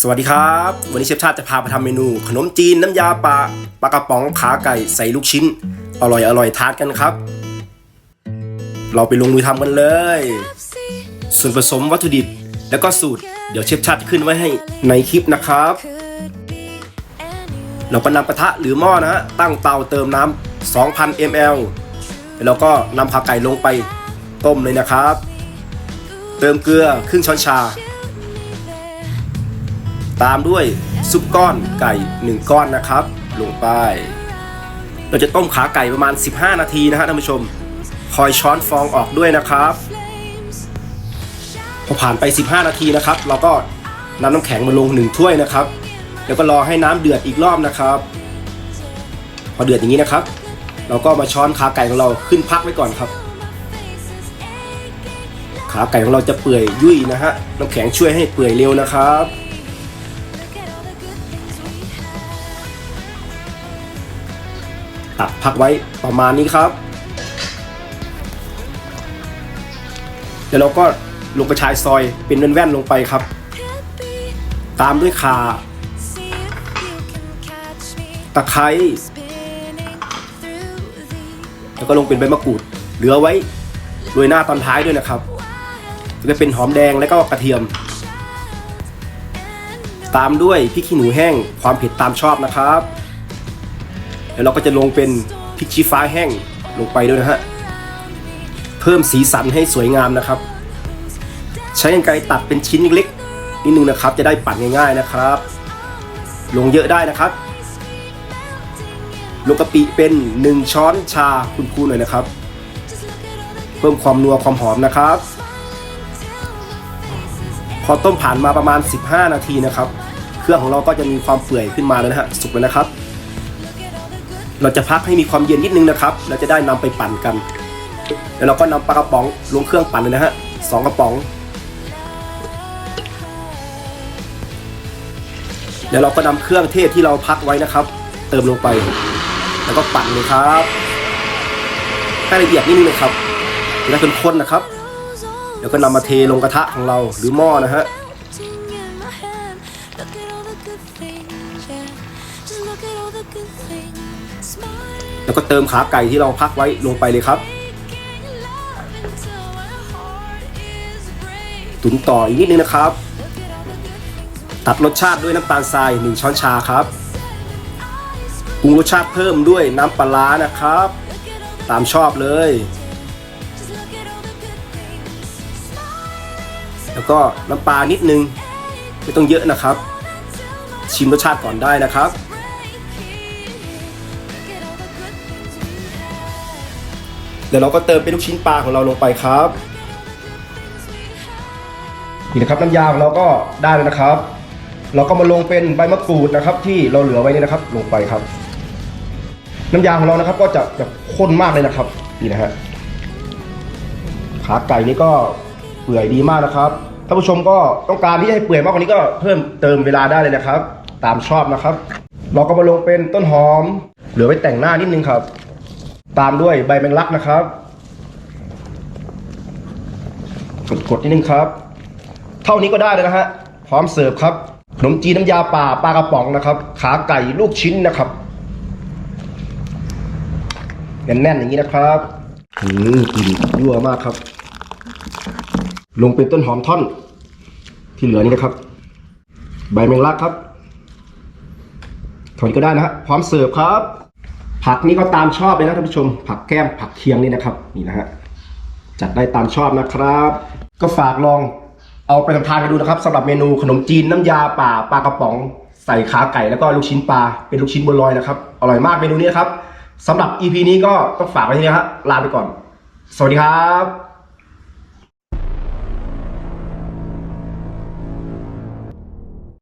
สวัสดีครับ วันนี้เชฟชาติจะพาไปทำเมนู ขนมจีนน้ำยาปลาปลากระป๋องขาไก่ใส่ลูกชิ้น อร่อยอร่อยทานกันครับ เราไปลงมือทำกันเลย ส่วนผสมวัตถุดิบแล้วก็สูตร เดี๋ยวเชฟชาติขึ้นไว้ให้ในคลิปนะครับ เราก็นำกระทะหรือหม้อนะฮะตั้งเตาเติมน้ำ2,000 ml แล้วก็นำผักไก่ลงไปต้มเลยนะครับ เติมเกลือครึ่งช้อนชา ตามด้วยซุปก้อนไก่ 1 ก้อนนะครับ ลงไป เราจะต้มขาไก่ประมาณ 15 นาทีนะฮะท่านผู้ชม คอยช้อนฟองออกด้วยนะครับพอผ่านไป 15 นาทีนะครับ เราก็นำน้ำแข็งมาลง 1 ถ้วยนะครับ แล้วก็รอให้น้ำเดือดอีกรอบนะครับ พอเดือดอย่างนี้นะครับ เราก็มาช้อนขาไก่ของเราขึ้นพักไว้ก่อนครับ ขาไก่ของเราจะเปื่อยยุ่ยนะฮะ น้ำแข็งช่วยให้เปื่อยเร็วนะครับ ตักพักไว้ประมาณนี้ครับ เดี๋ยวเราก็ลงกระชายซอยเป็นแว่นๆลงไปครับ ตามด้วยขาตะไคร้แล้วก็ลงเป็นใบมะกรูด เหลือไว้โรยหน้าตอนท้ายด้วยนะครับจะเป็นหอมแดงและก็กระเทียม ตามด้วยพริกขี้หนูแห้งความเผ็ดตามชอบนะครับ แล้วเราก็จะลงเป็นพริกชี้ฟ้าแห้งลงไปด้วยนะฮะ เพิ่มสีสันให้สวยงามนะครับ ใช้กรรไกรตัดเป็นชิ้นเล็กๆนิดนึงนะครับ จะได้ปั่นง่ายๆนะครับ ลงเยอะได้นะครับลงกะปิเป็น 1 ช้อนชาคุณๆหน่อยนะครับ เพิ่มความนัวความหอมนะครับ พอต้มผ่านมาประมาณ 15 นาทีนะครับ เครื่องของเราก็จะมีความเปื่อยขึ้นมาแล้วนะฮะสุกแล้วนะครับ เราจะพักให้มีความเย็นนิดนึงนะครับ เราจะได้นำไปปั่นกัน แล้วเราก็นำปลากระป๋องลงเครื่องปั่นเลยนะฮะสองกระป๋องเดี๋ยวเราก็นำเครื่องเทศที่เราพักไว้นะครับ เติมลงไป แล้วก็ปั่นเลยครับให้ละเอียดนิดนึงนะครับจะเป็นข้นนะครับเดี๋ยวก็นำมาเทลงกระทะของเราหรือหม้อนะฮะ แล้วก็เติมขาไก่ที่เราพักไว้ลงไปเลยครับ ตุ๋นต่ออีกนิดนึงนะครับ ตัดรสชาติด้วยน้ำตาลทราย 1 ช้อนชาครับปรุงรสชาติเพิ่มด้วยน้ำปลานะครับ ตามชอบเลย แล้วก็น้ำปลานิดนึง ไม่ต้องเยอะนะครับ ชิมรสชาติก่อนได้นะครับ ดี๋ยวเราก็เติมเป็นลูกชิ้นปลาของเราลงไปครับนี่นะครับน้ำยาของเราก็ได้แล้วนะครับ เราก็มาลงเป็นใบมะกรูดนะครับ ที่เราเหลือไว้นี่นะครับ ลงไปครับ น้ำยาของเรานะครับ ก็จะจะข้นมากเลยนะครับนี่นะฮะขาไก่นี่ก็เปื่อยดีมากนะครับท่านผู้ชมก็ต้องการที่จะให้เปื่อยมากกว่านี้ก็เพิ่มเติมเวลาได้เลยนะครับ ตามชอบนะครับ เราก็มาลงเป็นต้นหอม เหลือไว้แต่งหน้านิดนึงครับ ตามด้วยใบแมงลักนะครับ กดๆนิดนึงครับ เท่านี้ก็ได้เลยนะฮะ พร้อมเสิร์ฟครับขนมจีนน้ำยาป่าปลากระป๋องนะครับ ขาไก่ลูกชิ้นนะครับแน่นๆอย่างนี้นะครับอืมกลิ่นยั่วมากครับ ลงเป็นต้นหอมท่อน ที่เหลือนี่นะครับ ใบแมงลักครับเท่านี้ก็ได้นะฮะพร้อมเสิร์ฟครับ ผักนี่ก็ตามชอบเลยนะท่านผู้ชม ผักแก้มผักเคียงนี่นะครับนี่นะฮะจัดได้ตามชอบนะครับ ก็ฝากลองเอาไปทำทานกันดูนะครับสำหรับเมนูขนมจีนน้ำยาป่าปลากระป๋องใส่ขาไก่แล้วก็ลูกชิ้นปลาเป็นลูกชิ้นบัวลอยนะครับอร่อยมากเมนูนี้ครับสำหรับ EP นี้ก็ต้องฝากไว้ที่นี้ครับลาไปก่อน สวัสดีครับ